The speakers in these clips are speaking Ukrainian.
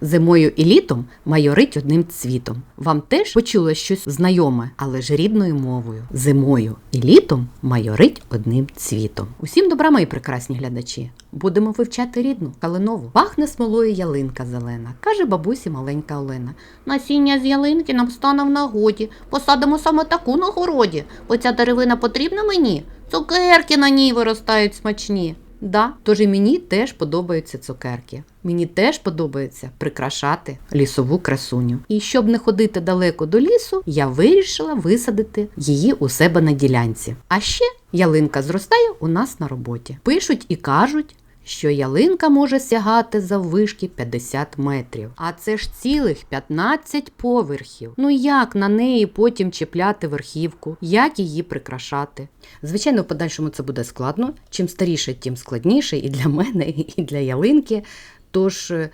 Зимою і літом майорить одним цвітом. Вам теж почуло щось знайоме, але ж рідною мовою. Зимою і літом майорить одним цвітом. Усім добра, мої прекрасні глядачі. Будемо вивчати рідну калинову. Пахне смолою ялинка зелена, каже бабусі маленька Олена. Насіння з ялинки нам стане в нагоді. Посадимо саме таку на городі. Бо ця деревина потрібна мені. Цукерки на ній виростають смачні. Да, тож і мені теж подобаються цукерки. Мені теж подобається прикрашати лісову красуню. І щоб не ходити далеко до лісу, я вирішила висадити її у себе на ділянці. А ще ялинка зростає у нас на роботі. Пишуть і кажуть. Що ялинка може сягати заввишки 50 метрів, а це ж цілих 15 поверхів. Ну як на неї потім чіпляти верхівку, як її прикрашати? Звичайно, в подальшому це буде складно. Чим старіше, тим складніше і для мене, і для ялинки. Тож е,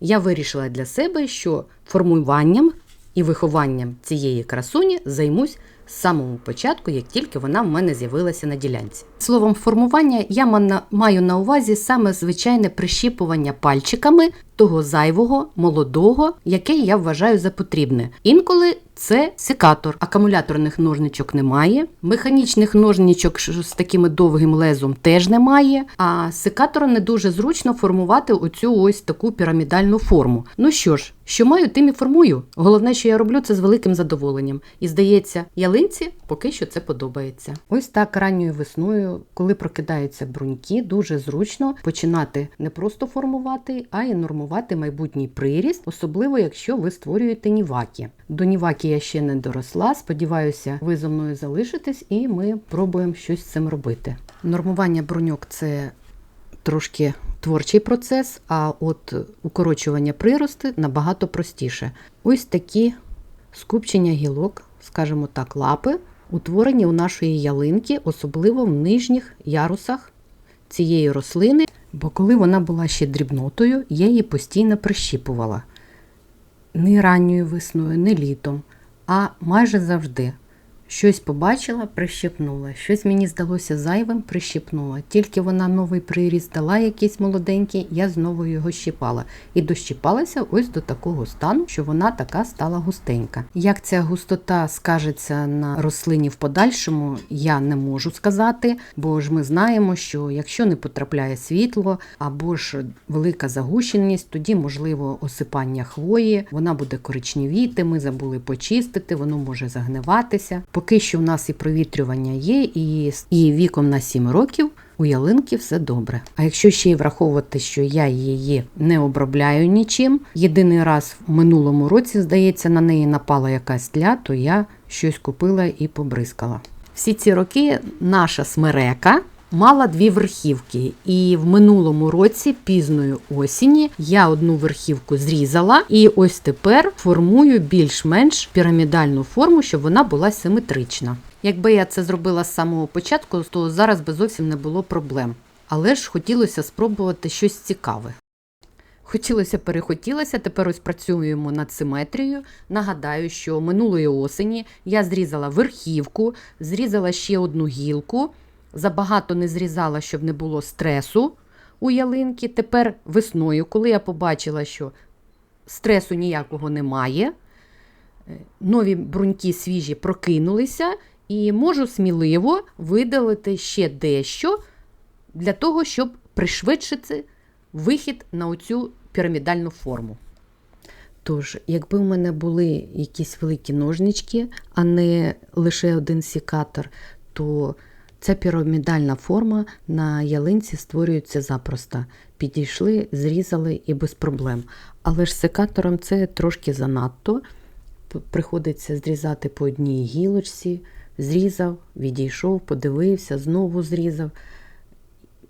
я вирішила для себе, що формуванням і вихованням цієї красуні займусь з самого початку, як тільки вона в мене з'явилася на ділянці. Словом, формування я маю на увазі саме звичайне прищіпування пальчиками того зайвого, молодого, яке я вважаю за потрібне. Інколи це секатор. Акумуляторних ножничок немає, механічних ножничок з такими довгим лезом теж немає. А секатором не дуже зручно формувати оцю ось таку пірамідальну форму. Ну що ж, що маю, тим і формую. Головне, що я роблю це з великим задоволенням. І здається, ялинці поки що це подобається. Ось так ранньою весною, коли прокидаються бруньки, дуже зручно починати не просто формувати, а й нормувати майбутній приріст, особливо якщо ви створюєте ніваки. До ніваки я ще не доросла. Сподіваюся, ви зі мною залишитесь, і ми пробуємо щось з цим робити. Нормування бруньок це трошки творчий процес, а от укорочування прирости набагато простіше. Ось такі скупчення гілок, скажімо так, лапи, утворені у нашої ялинки, особливо в нижніх ярусах цієї рослини, бо коли вона була ще дрібнотою, я її постійно прищіпувала. Не ранньою весною, не літом, а майже завжди. Щось побачила, прищепнула. Щось мені здалося зайвим, прищепнула. Тільки вона новий приріст дала якийсь молоденький, я знову його щіпала. І дощіпалася ось до такого стану, що вона така стала густенька. Як ця густота скажеться на рослині в подальшому, я не можу сказати, бо ж ми знаємо, що якщо не потрапляє світло або ж велика загущеність, тоді можливо осипання хвої, вона буде коричневіти, ми забули почистити, воно може загниватися. Поки що в нас і провітрювання є, і, і віком на 7 років. У ялинки все добре. А якщо ще й враховувати, що я її не обробляю нічим, єдиний раз в минулому році, здається, на неї напала якась тля, то я щось купила і побризкала. Всі ці роки наша смерека мала дві верхівки, і в минулому році, пізньої осені, я одну верхівку зрізала, і ось тепер формую більш-менш пірамідальну форму, щоб вона була симетрична. Якби я це зробила з самого початку, то зараз би зовсім не було проблем. Але ж хотілося спробувати щось цікаве. Хотілося перехотілося, тепер ось працюємо над симетрією. Нагадаю, що минулої осені я зрізала верхівку, зрізала ще одну гілку, забагато не зрізала, щоб не було стресу у ялинки. Тепер весною, коли я побачила, що стресу ніякого немає, е, нові бруньки свіжі прокинулися, і можу сміливо видалити ще дещо для того, щоб пришвидшити вихід на оцю пірамідальну форму. Тож, якби в мене були якісь великі ножнички, а не лише один сікатор, то ця пірамідальна форма на ялинці створюється запросто. Підійшли, зрізали і без проблем. Але ж секатором це трошки занадто. Приходиться зрізати по одній гілочці, зрізав, відійшов, подивився, знову зрізав.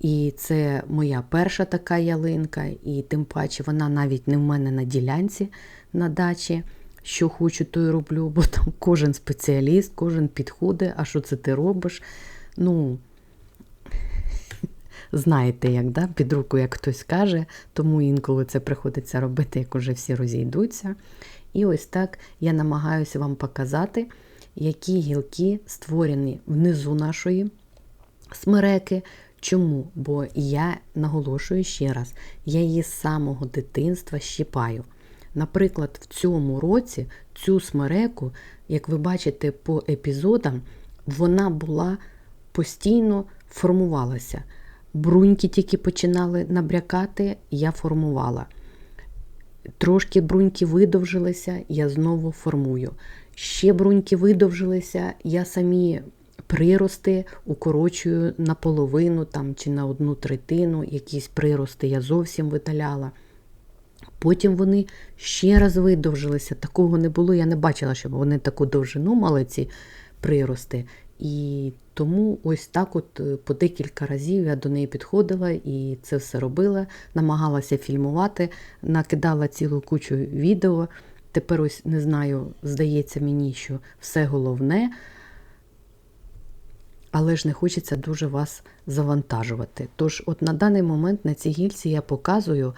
І це моя перша така ялинка, і тим паче вона навіть не в мене на ділянці на дачі. Що хочу, то й роблю, бо там кожен спеціаліст, кожен підходить, а що це ти робиш? Ну, знаєте, як да? під руку, як хтось каже, тому інколи це приходиться робити, як уже всі розійдуться. І ось так я намагаюся вам показати, які гілки створені внизу нашої смереки. Чому? Бо я наголошую ще раз, я її з самого дитинства щіпаю. Наприклад, в цьому році цю смереку, як ви бачите по епізодам, вона була постійно формувалася. Бруньки тільки починали набрякати, я формувала. Трошки бруньки видовжилися, я знову формую. Ще бруньки видовжилися, я самі прирости укорочую наполовину там, чи на одну третину, якісь прирости я зовсім видаляла. Потім вони ще раз видовжилися. Такого не було. Я не бачила, щоб вони таку довжину мали ці прирости. І тому ось так, от е, по декілька разів я до неї підходила і це все робила, намагалася фільмувати, накидала цілу кучу відео. Тепер ось не знаю, здається мені, що все головне, але ж не хочеться дуже вас завантажувати. Тож, от на даний момент на цій гільці я показую,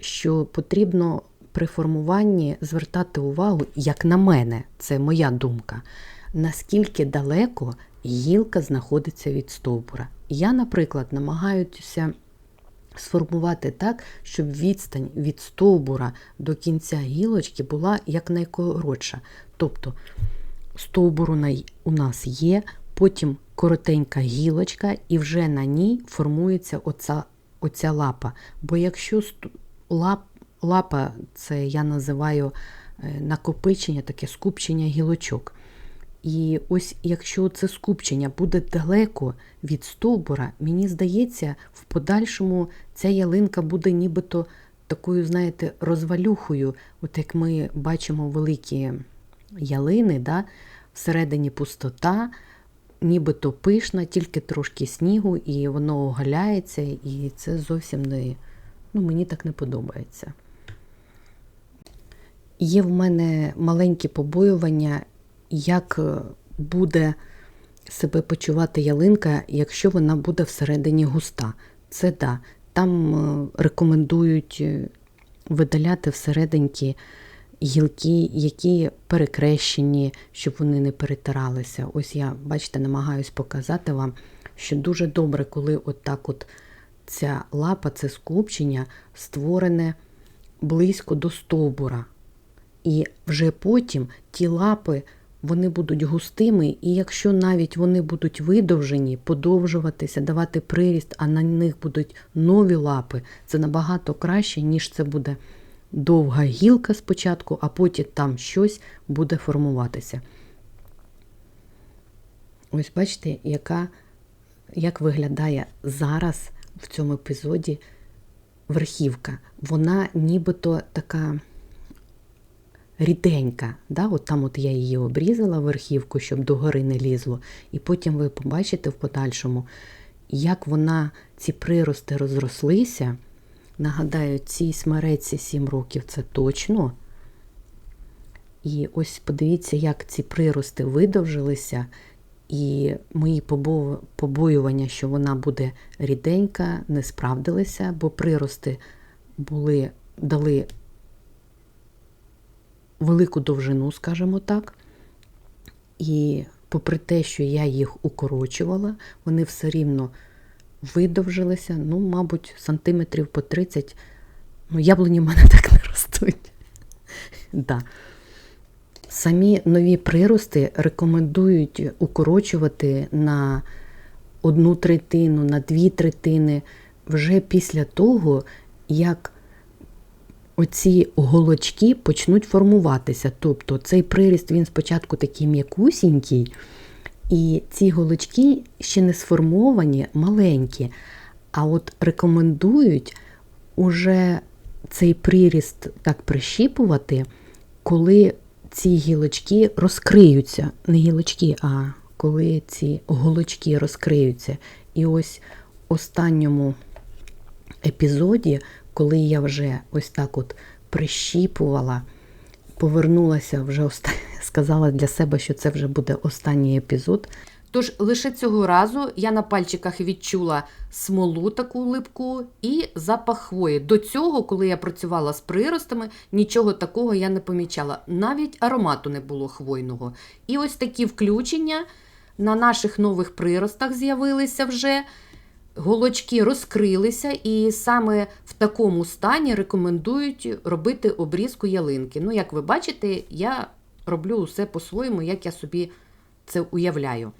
що потрібно при формуванні звертати увагу, як на мене, це моя думка, наскільки далеко гілка знаходиться від стовбура. Я, наприклад, намагаюся сформувати так, щоб відстань від стовбура до кінця гілочки була якнайкоротша. Тобто стовбуру на- у нас є, потім коротенька гілочка, і вже на ній формується оця, оця лапа. Бо якщо лап, лапа, це я називаю е, накопичення, таке скупчення гілочок. І ось якщо це скупчення буде далеко від стовбура, мені здається, в подальшому ця ялинка буде нібито такою, знаєте, розвалюхою, от як ми бачимо великі ялини, да? всередині пустота, нібито пишна, тільки трошки снігу, і воно оголяється, і це зовсім не. Ну, мені так не подобається. Є в мене маленькі побоювання, як е, буде себе почувати ялинка, якщо вона буде всередині густа. Це да. Там е, рекомендують е, видаляти всерединки гілки, які перекрещені, щоб вони не перетиралися. Ось я, бачите, намагаюсь показати вам, що дуже добре, коли отак от ця лапа, це скупчення створене близько до стовбура. І вже потім ті лапи вони будуть густими, і якщо навіть вони будуть видовжені, подовжуватися, давати приріст, а на них будуть нові лапи, це набагато краще, ніж це буде довга гілка спочатку, а потім там щось буде формуватися. Ось бачите, яка, як виглядає зараз в цьому епізоді верхівка. Вона нібито така ріденька. Да? От там от я її обрізала верхівку, щоб догори не лізло. І потім ви побачите в подальшому, як вона, ці прирости розрослися. Нагадаю, цій смереці 7 років це точно. І ось подивіться, як ці прирости видовжилися, і мої побоювання, що вона буде ріденька, не справдилися, бо прирости були, дали велику довжину, скажімо так. І попри те, що я їх укорочувала, вони все рівно видовжилися, ну, мабуть, сантиметрів по 30. Ну, яблуні в мене так не ростуть. Да. Самі нові прирости рекомендують укорочувати на одну третину, на дві третини вже після того, як оці голочки почнуть формуватися. Тобто цей приріст він спочатку такий м'якусінький, і ці голочки ще не сформовані, маленькі. А от рекомендують уже цей приріст так прищіпувати, коли ці гілочки розкриються. Не гілочки, а коли ці голочки розкриються. І ось в останньому епізоді, коли я вже ось так от прищіпувала, повернулася вже оста- сказала для себе, що це вже буде останній епізод. Тож лише цього разу я на пальчиках відчула смолу таку липку і запах хвої. До цього, коли я працювала з приростами, нічого такого я не помічала. Навіть аромату не було хвойного. І ось такі включення на наших нових приростах з'явилися вже. Голочки розкрилися, і саме в такому стані рекомендують робити обрізку ялинки. Ну, як ви бачите, я роблю усе по-своєму, як я собі це уявляю.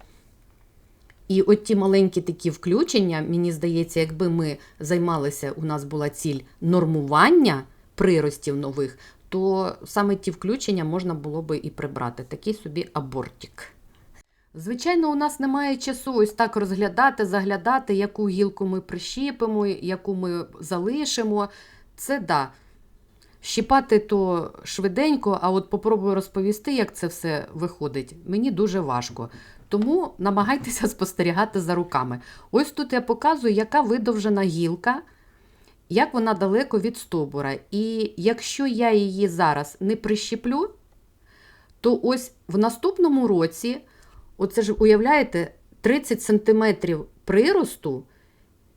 І от ті маленькі такі включення, мені здається, якби ми займалися, у нас була ціль нормування приростів нових, то саме ті включення можна було би і прибрати. Такий собі абортик. Звичайно, у нас немає часу ось так розглядати, заглядати, яку гілку ми прищіпимо, яку ми залишимо. Це да. Щіпати то швиденько, а от попробую розповісти, як це все виходить. Мені дуже важко. Тому намагайтеся спостерігати за руками. Ось тут я показую, яка видовжена гілка, як вона далеко від стовбура. І якщо я її зараз не прищіплю, то ось в наступному році, оце ж уявляєте, 30 см приросту,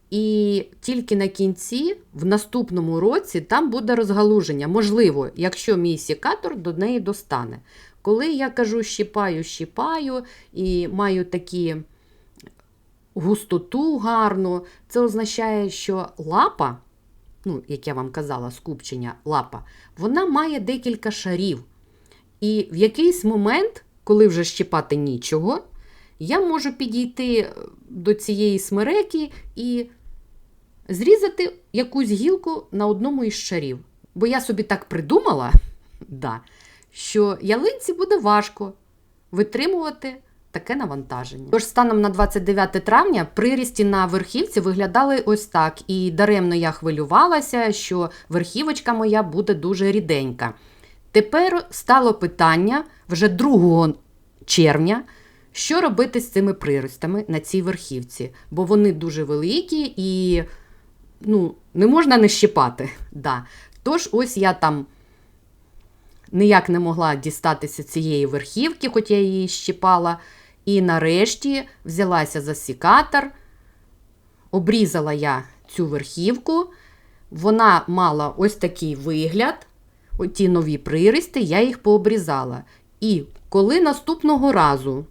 і тільки на кінці, в наступному році, там буде розгалуження. Можливо, якщо мій сікатор до неї достане. Коли я кажу щіпаю, щіпаю і маю такі густоту гарну, це означає, що лапа, ну, як я вам казала, скупчення лапа, вона має декілька шарів. І в якийсь момент, коли вже щіпати нічого, я можу підійти до цієї смереки і зрізати якусь гілку на одному із шарів. Бо я собі так придумала, да, що ялинці буде важко витримувати таке навантаження. Тож станом на 29 травня прирісті на верхівці виглядали ось так, і даремно я хвилювалася, що верхівочка моя буде дуже ріденька. Тепер стало питання вже 2 червня. Що робити з цими приростами на цій верхівці? Бо вони дуже великі і ну, не можна не щипати. Да. Тож, ось я там ніяк не могла дістатися цієї верхівки, хоч я її щипала. І нарешті взялася за сікатор, обрізала я цю верхівку. Вона мала ось такий вигляд. Оті нові прирости, я їх пообрізала. І коли наступного разу,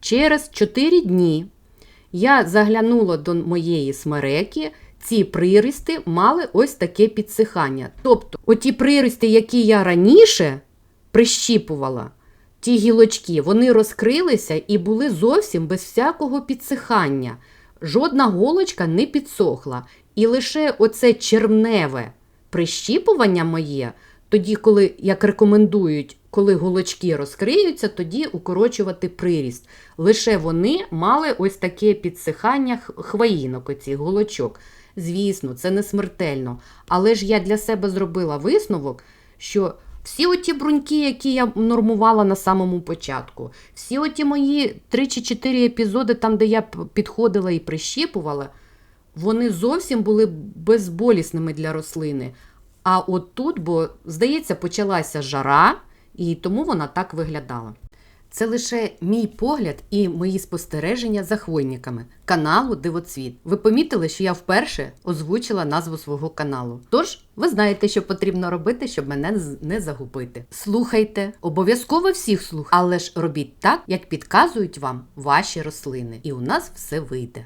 через 4 дні, я заглянула до моєї смереки, ці прирости мали ось таке підсихання. Тобто, оті прирости, які я раніше прищіпувала, ті гілочки, вони розкрилися і були зовсім без всякого підсихання. Жодна голочка не підсохла. І лише оце червневе прищіпування моє, тоді, коли, як рекомендують, коли голочки розкриються, тоді укорочувати приріст. Лише вони мали ось таке підсихання х- хвоїнок, оцих голочок. Звісно, це не смертельно. Але ж я для себе зробила висновок, що всі оті бруньки, які я нормувала на самому початку, всі оті мої 3 чи 4 епізоди, там, де я підходила і прищіпувала, вони зовсім були безболісними для рослини. А от тут, бо, здається, почалася жара, і тому вона так виглядала. Це лише мій погляд і мої спостереження за хвойниками каналу Дивоцвіт. Ви помітили, що я вперше озвучила назву свого каналу. Тож ви знаєте, що потрібно робити, щоб мене не загубити. Слухайте, обов'язково всіх слухайте, але ж робіть так, як підказують вам ваші рослини, і у нас все вийде.